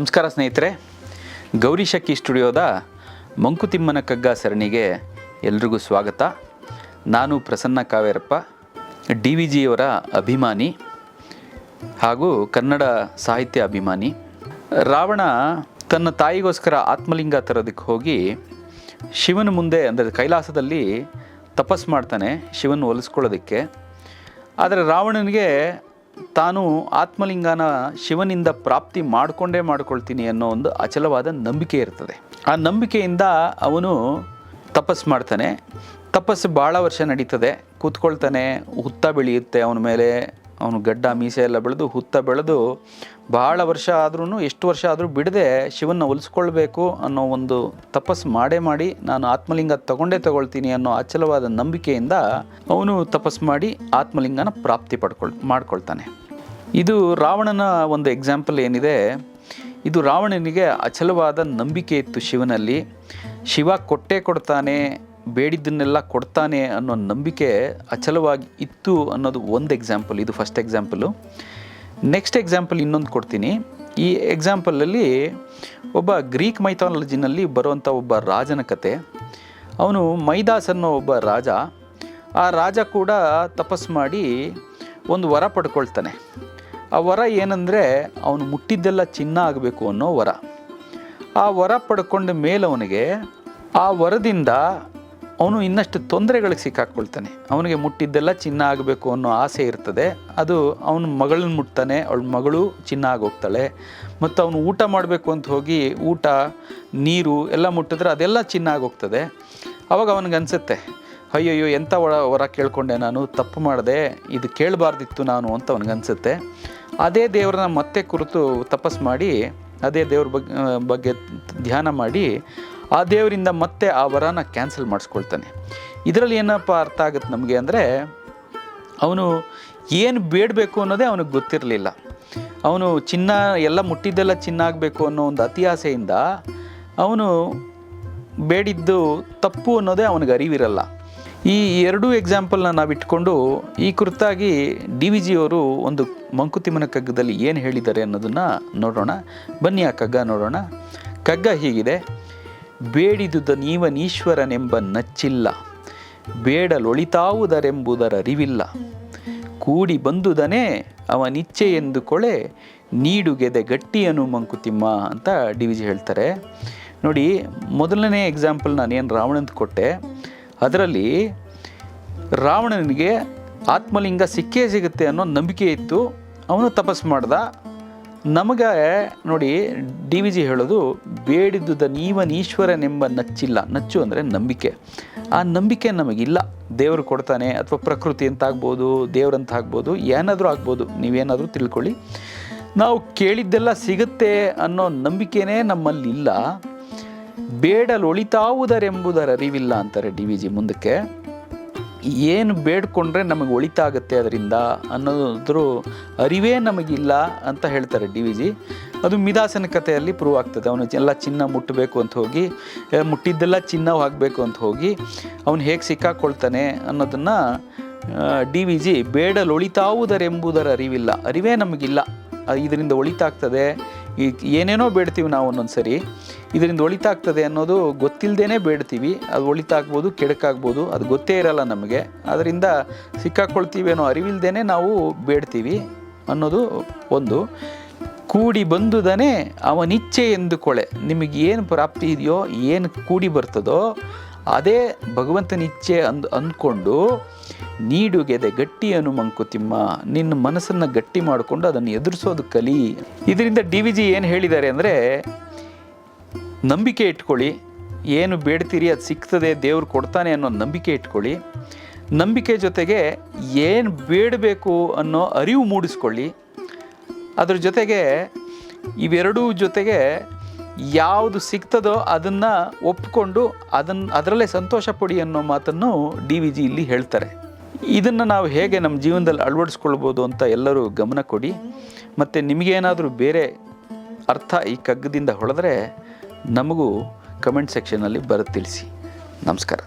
ನಮಸ್ಕಾರ ಸ್ನೇಹಿತರೆ, ಗೌರಿ ಶಕ್ಕಿ ಸ್ಟುಡಿಯೋದ ಮಂಕುತಿಮ್ಮನ ಕಗ್ಗ ಸರಣಿಗೆ ಎಲ್ರಿಗೂ ಸ್ವಾಗತ. ನಾನು ಪ್ರಸನ್ನ ಕಾವೇರಪ್ಪ, ಡಿ ವಿ ಜಿಯವರ ಅಭಿಮಾನಿ ಹಾಗೂ ಕನ್ನಡ ಸಾಹಿತ್ಯ ಅಭಿಮಾನಿ. ರಾವಣ ತನ್ನ ತಾಯಿಗೋಸ್ಕರ ಆತ್ಮಲಿಂಗ ತರೋದಕ್ಕೆ ಹೋಗಿ ಶಿವನ ಮುಂದೆ, ಅಂದರೆ ಕೈಲಾಸದಲ್ಲಿ ತಪಸ್ ಮಾಡ್ತಾನೆ ಶಿವನ ಒಲಿಸ್ಕೊಳ್ಳೋದಕ್ಕೆ ಆದರೆ ರಾವಣನಿಗೆ ತಾನು ಆತ್ಮಲಿಂಗನ ಶಿವನಿಂದ ಪ್ರಾಪ್ತಿ ಮಾಡಿಕೊಂಡೇ ಮಾಡ್ಕೊಳ್ತೀನಿ ಅನ್ನೋ ಒಂದು ಅಚಲವಾದ ನಂಬಿಕೆ ಇರ್ತದೆ. ಆ ನಂಬಿಕೆಯಿಂದ ಅವನು ತಪಸ್ಸು ಮಾಡ್ತಾನೆ. ತಪಸ್ಸು ಭಾಳ ವರ್ಷ ನಡೀತದೆ. ಕೂತ್ಕೊಳ್ತಾನೆ, ಹುತ್ತ ಬೆಳೆಯುತ್ತೆ. ಅವನ ಮೇಲೆ ಅವನು ಗಡ್ಡ, ಮೀಸೆ ಎಲ್ಲ ಬೆಳೆದು ಹುತ್ತ ಬೆಳೆದು ಭಾಳ ವರ್ಷ ಆದ್ರೂ ಎಷ್ಟು ವರ್ಷ ಆದರೂ ಬಿಡದೆ ಶಿವನ್ನ ಒಲಿಸ್ಕೊಳ್ಬೇಕು ಅನ್ನೋ ಒಂದು ತಪಸ್ಸು ಮಾಡೇ ಮಾಡಿ ನಾನು ಆತ್ಮಲಿಂಗ ತಗೊಂಡೇ ತಗೊಳ್ತೀನಿ ಅನ್ನೋ ಅಚಲವಾದ ನಂಬಿಕೆಯಿಂದ ಅವನು ತಪಸ್ಸು ಮಾಡಿ ಆತ್ಮಲಿಂಗನ ಪ್ರಾಪ್ತಿ ಪಡ್ಕೊಳ್, ಮಾಡ್ಕೊಳ್ತಾನೆ. ಇದು ರಾವಣನ ಒಂದು ಎಕ್ಸಾಂಪಲ್ ಏನಿದೆ. ಇದು ರಾವಣನಿಗೆ ಅಚಲವಾದ ನಂಬಿಕೆ ಇತ್ತು ಶಿವನಲ್ಲಿ. ಶಿವ ಕೊಟ್ಟೇ ಕೊಡ್ತಾನೆ, ಬೇಡಿದ್ದನ್ನೆಲ್ಲ ಕೊಡ್ತಾನೆ ಅನ್ನೋ ನಂಬಿಕೆ ಅಚಲವಾಗಿ ಇತ್ತು ಅನ್ನೋದು ಒಂದು ಎಕ್ಸಾಂಪಲ್ ಇದು ಫಸ್ಟ್ ಎಕ್ಸಾಂಪಲು ನೆಕ್ಸ್ಟ್ ಎಕ್ಸಾಂಪಲ್ ಇನ್ನೊಂದು ಕೊಡ್ತೀನಿ. ಈ ಎಕ್ಸಾಂಪಲಲ್ಲಿ ಒಬ್ಬ ಗ್ರೀಕ್ ಮೈಥಾಲಜಿನಲ್ಲಿ ಬರುವಂಥ ಒಬ್ಬ ರಾಜನ ಕತೆ. ಅವನು ಮೈದಾಸ್ ಅನ್ನೋ ಒಬ್ಬ ರಾಜ. ಆ ರಾಜ ಕೂಡ ತಪಸ್ ಮಾಡಿ ಒಂದು ವರ ಪಡ್ಕೊಳ್ತಾನೆ. ಆ ವರ ಏನಂದರೆ ಅವನು ಮುಟ್ಟಿದ್ದೆಲ್ಲ ಚಿನ್ನ ಆಗಬೇಕು ಅನ್ನೋ ವರ. ಆ ವರ ಪಡ್ಕೊಂಡ ಮೇಲೆ ಅವನಿಗೆ ಆ ವರದಿಂದ ಅವನು ಇನ್ನಷ್ಟು ತೊಂದರೆಗಳಿಗೆ ಸಿಕ್ಕಾಕ್ಕೊಳ್ತಾನೆ ಅವನಿಗೆ ಮುಟ್ಟಿದ್ದೆಲ್ಲ ಚಿನ್ನ ಆಗಬೇಕು ಅನ್ನೋ ಆಸೆ ಇರ್ತದೆ. ಅದು ಅವನ ಮಗಳನ್ನ ಮುಟ್ತಾನೆ, ಅವಳ ಮಗಳು ಚಿನ್ನ ಆಗೋಗ್ತಾಳೆ. ಮತ್ತು ಅವನು ಊಟ ಮಾಡಬೇಕು ಅಂತ ಹೋಗಿ ಊಟ, ನೀರು ಎಲ್ಲ ಮುಟ್ಟಿದ್ರೆ ಅದೆಲ್ಲ ಚಿನ್ನ ಆಗೋಗ್ತದೆ. ಅವಾಗ ಅವನಿಗೆ ಅನಿಸುತ್ತೆ, ಅಯ್ಯಯ್ಯೋ, ಎಂಥ ಒಳ ಹೊರ ಕೇಳ್ಕೊಂಡೆ ನಾನು, ತಪ್ಪು ಮಾಡಿದೆ, ಇದು ಕೇಳಬಾರ್ದಿತ್ತು ನಾನು, ಅಂತ ಅವನಿಗೆ ಅನಿಸುತ್ತೆ. ಅದೇ ದೇವರನ್ನ ಮತ್ತೆ ಕುರಿತು ತಪಸ್ ಮಾಡಿ, ಅದೇ ದೇವ್ರ ಬಗ್ಗೆ ಬಗ್ಗೆ ಧ್ಯಾನ ಮಾಡಿ ಆ ದೇವರಿಂದ ಮತ್ತೆ ಆ ವರನ ಕ್ಯಾನ್ಸಲ್ ಮಾಡಿಸ್ಕೊಳ್ತಾನೆ. ಇದರಲ್ಲಿ ಏನಪ್ಪ ಅರ್ಥ ಆಗುತ್ತೆ ನಮಗೆ ಅಂದರೆ, ಅವನು ಏನು ಬೇಡಬೇಕು ಅನ್ನೋದೇ ಅವನಿಗೆ ಗೊತ್ತಿರಲಿಲ್ಲ. ಅವನು ಚಿನ್ನ ಎಲ್ಲ ಮುಟ್ಟಿದ್ದೆಲ್ಲ ಚಿನ್ನ ಆಗಬೇಕು ಅನ್ನೋ ಒಂದು ಅತಿಯಾಸೆಯಿಂದ ಅವನು ಬೇಡಿದ್ದು ತಪ್ಪು ಅನ್ನೋದೇ ಅವನಿಗೆ ಅರಿವಿರಲ್ಲ. ಈ ಎರಡೂ ಎಕ್ಸಾಂಪಲ್ನ ನಾವು ಇಟ್ಕೊಂಡು ಈ ಕುರಿತಾಗಿ ಡಿ ವಿ ಜಿಯವರು ಒಂದು ಮಂಕುತಿಮ್ಮನ ಕಗ್ಗದಲ್ಲಿ ಏನು ಹೇಳಿದ್ದಾರೆ ಅನ್ನೋದನ್ನು ನೋಡೋಣ. ಬನ್ನಿ ಆ ಕಗ್ಗ ನೋಡೋಣ. ಕಗ್ಗ ಹೀಗಿದೆ. ಬೇಡಿದುದ ನೀವನೀಶ್ವರನೆಂಬ ನಚ್ಚಿಲ್ಲ. ಬೇಡಲೊಳಿತಾವುದರೆಂಬುದರ ಅರಿವಿಲ್ಲ. ಕೂಡಿ ಬಂದುದನೇ ಅವನಿಚ್ಛೆ ಎಂದು ಕೊಳೆ, ನೀಡುಗೆದೆ ಗಟ್ಟಿಯನು ಮಂಕುತಿಮ್ಮ ಅಂತ ಡಿ ವಿಜಿ ಹೇಳ್ತಾರೆ. ನೋಡಿ, ಮೊದಲನೇ ಎಕ್ಸಾಂಪಲ್ ನಾನೇನು ರಾವಣಂತ ಕೊಟ್ಟೆ, ಅದರಲ್ಲಿ ರಾವಣನಿಗೆ ಆತ್ಮಲಿಂಗ ಸಿಕ್ಕೇ ಸಿಗುತ್ತೆ ಅನ್ನೋ ನಂಬಿಕೆ ಇತ್ತು. ಅವನು ತಪಸ್ಸು ಮಾಡ್ದ. ನಮಗೆ ನೋಡಿ ಡಿ ವಿ ಜಿ ಹೇಳೋದು ಬೇಡಿದ್ದುದ ನೀವನೀಶ್ವರನೆಂಬ ನಚ್ಚಿಲ್ಲ. ನಚ್ಚು ಅಂದರೆ ನಂಬಿಕೆ. ಆ ನಂಬಿಕೆ ನಮಗಿಲ್ಲ. ದೇವರು ಕೊಡ್ತಾನೆ ಅಥವಾ ಪ್ರಕೃತಿ ಅಂತ ಆಗ್ಬೋದು ದೇವ್ರಂತ ಆಗ್ಬೋದು ಏನಾದರೂ ಆಗ್ಬೋದು, ನೀವೇನಾದರೂ ತಿಳ್ಕೊಳ್ಳಿ. ನಾವು ಕೇಳಿದ್ದೆಲ್ಲ ಸಿಗುತ್ತೆ ಅನ್ನೋ ನಂಬಿಕೆನೇ ನಮ್ಮಲ್ಲಿಲ್ಲ. ಬೇಡಲೊಳಿತಾವುದರೆಂಬುದರ ಅರಿವಿಲ್ಲ ಅಂತಾರೆ ಡಿ ವಿ ಜಿ ಮುಂದಕ್ಕೆ. ಏನು ಬೇಡ್ಕೊಂಡ್ರೆ ನಮಗೆ ಒಳಿತಾಗತ್ತೆ ಅದರಿಂದ ಅನ್ನೋದ್ರ ಅರಿವೇ ನಮಗಿಲ್ಲ ಅಂತ ಹೇಳ್ತಾರೆ ಡಿ ವಿ ಜಿ. ಅದು ಮಿದಾಸನ ಕಥೆಯಲ್ಲಿ ಪ್ರೂವ್ ಆಗ್ತದೆ. ಅವನು ಎಲ್ಲ ಚಿನ್ನ ಮುಟ್ಟಬೇಕು ಅಂತ ಹೋಗಿ ಮುಟ್ಟಿದ್ದೆಲ್ಲ ಚಿನ್ನ ಆಗಬೇಕು ಅಂತ ಹೋಗಿ ಅವನು ಹೇಗೆ ಸಿಕ್ಕಾಕೊಳ್ತಾನೆ ಅನ್ನೋದನ್ನು ಡಿ ವಿ ಜಿ ಬೇಡಲೊಳಿತಾವುದರೆಂಬುದರ ಅರಿವಿಲ್ಲ. ಅರಿವೇ ನಮಗಿಲ್ಲ. ಇದರಿಂದ ಒಳಿತಾಗ್ತದೆ. ಈ ಏನೇನೋ ಬೇಡ್ತೀವಿ ನಾವು ಒಂದೊಂದು ಸರಿ ಇದರಿಂದ ಒಳಿತಾಗ್ತದೆ ಅನ್ನೋದು ಗೊತ್ತಿಲ್ಲದೇ ಬೇಡ್ತೀವಿ. ಅದು ಒಳಿತಾಗ್ಬೋದು, ಕೆಡಕಾಗ್ಬೋದು, ಅದು ಗೊತ್ತೇ ಇರಲ್ಲ ನಮಗೆ. ಅದರಿಂದ ಸಿಕ್ಕಾಕೊಳ್ತೀವಿ ಅನ್ನೋ ಅರಿವಿಲ್ದೇ ನಾವು ಬೇಡ್ತೀವಿ ಅನ್ನೋದು ಒಂದು. ಕೂಡಿ ಬಂದುದನೇ ಅವನಿಚ್ಛೆ ಎಂದುಕೊಳೆ ನಿಮಗೆ ಏನು ಪ್ರಾಪ್ತಿ ಇದೆಯೋ, ಏನು ಕೂಡಿ ಬರ್ತದೋ ಅದೇ ಭಗವಂತನ ಇಚ್ಛೆ ಅಂದ್ ಅಂದ್ಕೊಂಡು ನೀಡುಗೆದೆ ಗಟ್ಟಿಯನು ಮಂಕುತಿಮ್ಮ, ನಿನ್ನ ಮನಸ್ಸನ್ನು ಗಟ್ಟಿ ಮಾಡಿಕೊಂಡು ಅದನ್ನು ಎದುರಿಸೋದು ಕಲಿ. ಇದರಿಂದ ಡಿ ವಿ ಜಿ ಏನು ಹೇಳಿದ್ದಾರೆ ಅಂದರೆ, ನಂಬಿಕೆ ಇಟ್ಕೊಳ್ಳಿ. ಏನು ಬೇಡ್ತೀರಿ, ಅದು ಸಿಗ್ತದೆ ದೇವ್ರು ಕೊಡ್ತಾನೆ ಅನ್ನೋ ನಂಬಿಕೆ ಇಟ್ಕೊಳ್ಳಿ. ನಂಬಿಕೆ ಜೊತೆಗೆ ಏನು ಬೇಡಬೇಕು ಅನ್ನೋ ಅರಿವು ಮೂಡಿಸ್ಕೊಳ್ಳಿ. ಅದ್ರ ಜೊತೆಗೆ ಇವೆರಡೂ ಜೊತೆಗೆ ಯಾವುದು ಸಿಗ್ತದೋ ಅದನ್ನು ಒಪ್ಪಿಕೊಂಡು ಅದನ್ನು ಅದರಲ್ಲೇ ಸಂತೋಷ ಪಡಿ ಅನ್ನೋ ಮಾತನ್ನು ಡಿ ವಿ ಜಿ ಇಲ್ಲಿ ಹೇಳ್ತಾರೆ. ಇದನ್ನು ನಾವು ಹೇಗೆ ನಮ್ಮ ಜೀವನದಲ್ಲಿ ಅಳವಡಿಸ್ಕೊಳ್ಬೋದು ಅಂತ ಎಲ್ಲರೂ ಗಮನ ಕೊಡಿ. ಮತ್ತು ನಿಮಗೇನಾದರೂ ಬೇರೆ ಅರ್ಥ ಈ ಕಗ್ಗದಿಂದ ಹೊಳೆದ್ರೆ ನಮಗೂ ಕಮೆಂಟ್ ಸೆಕ್ಷನಲ್ಲಿ ಬರೆದು ತಿಳಿಸಿ. ನಮಸ್ಕಾರ.